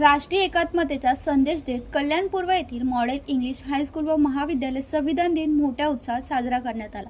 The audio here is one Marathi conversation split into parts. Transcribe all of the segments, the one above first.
राष्ट्रीय एकात्मतेचा संदेश देत कल्याणपूर्व येथील मॉडेल इंग्लिश हायस्कूल व महाविद्यालय संविधान दिन मोठ्या उत्साहात साजरा करण्यात आला.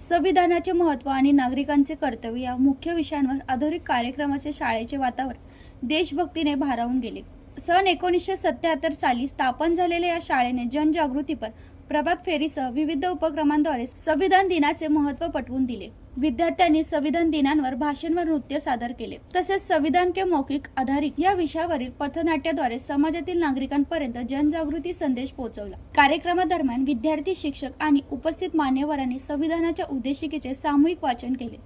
संविधानाचे महत्त्व आणि नागरिकांचे कर्तव्य या मुख्य विषयांवर आधारित कार्यक्रमाचे शाळेचे वातावरण देशभक्तीने भारावून गेले. सन एकोणीसशे सत्याहत्तर साली स्थापन झालेल्या या शाळेने जनजागृतीपर प्रभात फेरीसह विविध उपक्रमांद्वारे संविधान दिनाचे महत्त्व पटवून दिले. विद्यार्थ्यांनी संविधान दिनांवर भाषण व नृत्य सादर केले. तसेच संविधान के मौखिक आधारित या विषयावरील पथनाट्याद्वारे समाजातील नागरिकांपर्यंत जनजागृती संदेश पोहोचवला. कार्यक्रमादरम्यान विद्यार्थी शिक्षक आणि उपस्थित मान्यवरांनी संविधानाच्या उद्देशिकेचे सामूहिक वाचन केले.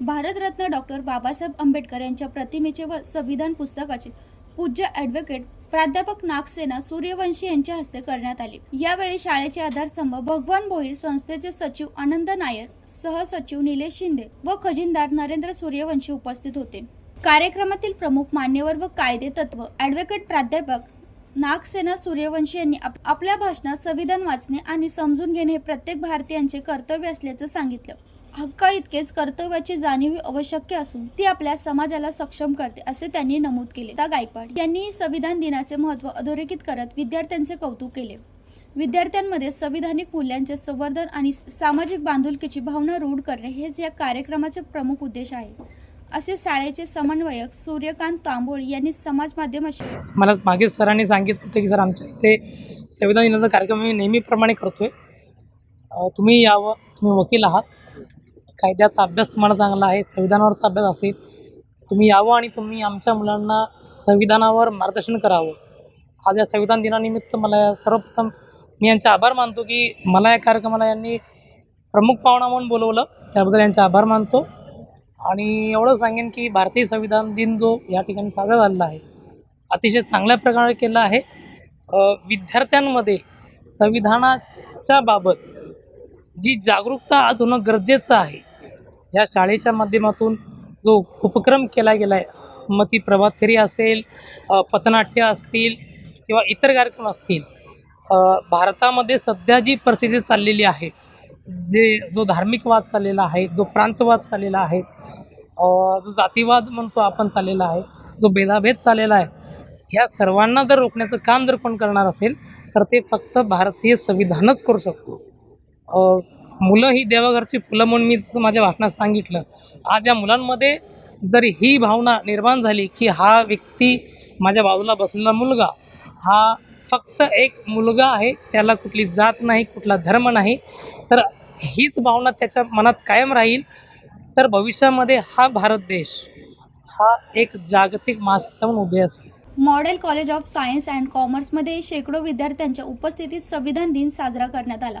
भारतरत्न डॉक्टर बाबासाहेब आंबेडकर यांच्या प्रतिमेचे व संविधान पुस्तकाचे पूज्य ॲडव्होकेट प्राध्यापक नागसेना सूर्यवंशी यांच्या हस्ते करण्यात आले. यावेळी शाळेचे आधारस्तंभ भगवान भोईर संस्थेचे सचिव आनंद नायर सहसचिव निलेश शिंदे व खजिनदार नरेंद्र सूर्यवंशी उपस्थित होते. कार्यक्रमातील प्रमुख मान्यवर व कायदे तत्व ॲडव्होकेट प्राध्यापक नागसेना सूर्यवंशी यांनी आप- आपल्या भाषणात संविधान वाचणे आणि समजून घेणे हे प्रत्येक भारतीयांचे कर्तव्य असल्याचं सांगितलं. हक्का इतकेच कर्तव्याची जाणीव आवश्यक असून ती आपल्या समाजाला सक्षम करते असे त्यांनी नमूद केले. दा गायकवाड यांनी संविधान दिनाचे महत्त्व अधोरेखित करत विद्यार्थ्यांचे कौतुक केले. विद्यार्थ्यांमध्ये संविधानिक मूल्यांचे संवर्धन आणि सामाजिक बांधिलकीची भावना रूढ करणे हेच या कार्यक्रमाचे प्रमुख उद्देश आहे. असे शाळेचे समन्वयक सूर्यकांत तांबोळी यांनी समाज माध्यमाशी मला मागे सरांनी सांगितलं होतं की सर आमच्या इथे संविधान दिनाचा कार्यक्रम मी नेहमीप्रमाणे करतोय. तुम्ही यावं तुम्ही वकील आहात. कायद्याचा अभ्यास तुम्हाला चांगला आहे संविधानावरचा अभ्यास असेल तुम्ही यावं आणि तुम्ही आमच्या मुलांना संविधानावर मार्गदर्शन करावं. आज या संविधान दिनानिमित्त मला सर्वप्रथम मी यांचे आभार मानतो की मला या कार्यक्रमाला यांनी प्रमुख पाहुणा म्हणून बोलवलं. त्याबद्दल यांचे आभार मानतो. आणि एवढं सांगेन की भारतीय संविधान दिन जो या ठिकाणी साजरा झालेला आहे अतिशय चांगल्या प्रकारे केला आहे. विद्यार्थ्यांमध्ये संविधानाच्या बाबत जी जागरूकता आज होणं गरजेचं आहे. या शाळेच्या माध्यमातून जो उपक्रम केला गेला आहे मग ती प्रभात फेरी असेल पथनाट्य असतील किंवा इतर कार्यक्रम असतील भारतामध्ये सध्या जी परिस्थिती चाललेली आहे जे जो धार्मिकवाद चाललेला आहे जो प्रांतवाद चाललेला आहे जो जातीवाद म्हणतो आपण चाललेला आहे जो भेदाभेद चाललेला आहे ह्या सर्वांना जर रोखण्याचं काम जर कोण करणार असेल तर ते फक्त भारतीय संविधानच करू शकतो. मुलं ही देवाघरची फुलं म्हणून मी जसं माझ्या भाषणात सांगितलं आज या मुलांमध्ये जर ही भावना निर्माण झाली की हा व्यक्ती माझ्या बाजूला बसलेला मुलगा हा फक्त एक मुलगा आहे त्याला कुठली जात नाही कुठला धर्म नाही तर हीच भावना त्याच्या मनात कायम राहील तर भविष्यामध्ये हा भारत देश हा एक जागतिक महासत्ता म्हणून उभे असेल model college of science and कॉमर्समध्ये शेकडो विद्यार्थ्यांच्या उपस्थितीत संविधान दिन साजरा करण्यात आला.